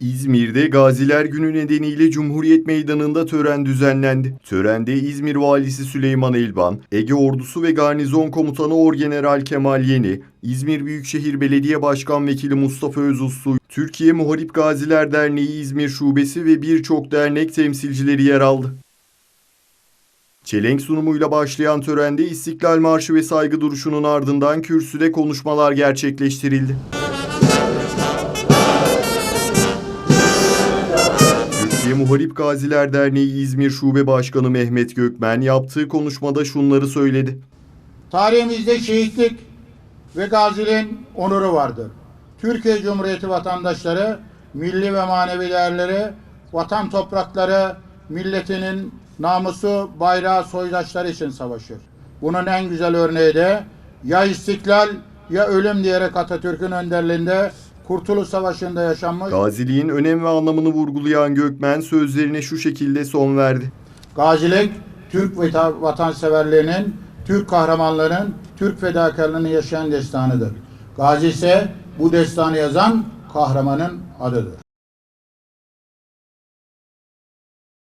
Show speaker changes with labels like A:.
A: İzmir'de Gaziler Günü nedeniyle Cumhuriyet Meydanı'nda tören düzenlendi. Törende İzmir Valisi Süleyman Elban, Ege Ordusu ve Garnizon Komutanı Orgeneral Kemal Yeni, İzmir Büyükşehir Belediye Başkan Vekili Mustafa Özuslu, Türkiye Muharip Gaziler Derneği İzmir Şubesi ve birçok dernek temsilcileri yer aldı. Çelenk sunumuyla başlayan törende İstiklal Marşı ve saygı duruşunun ardından kürsüde konuşmalar gerçekleştirildi. Türkiye Muharip Gaziler Derneği İzmir Şube Başkanı Mehmet Gökmen yaptığı konuşmada şunları söyledi.
B: Tarihimizde şehitlik ve gaziliğin onuru vardır. Türkiye Cumhuriyeti vatandaşları milli ve manevi değerleri, vatan toprakları, milletinin namusu, bayrağı, soydaşları için savaşır. Bunun en güzel örneği de ya istiklal ya ölüm diyerek Atatürk'ün önderliğinde Kurtuluş Savaşı'nda yaşanmış
A: Gaziliğin önem ve anlamını vurgulayan Gökmen sözlerine şu şekilde son verdi.
B: Gazilik, Türk vata- vatanseverliğinin, Türk kahramanlarının, Türk fedakarlığının yaşayan destanıdır. Gazi ise bu destanı yazan kahramanın adıdır.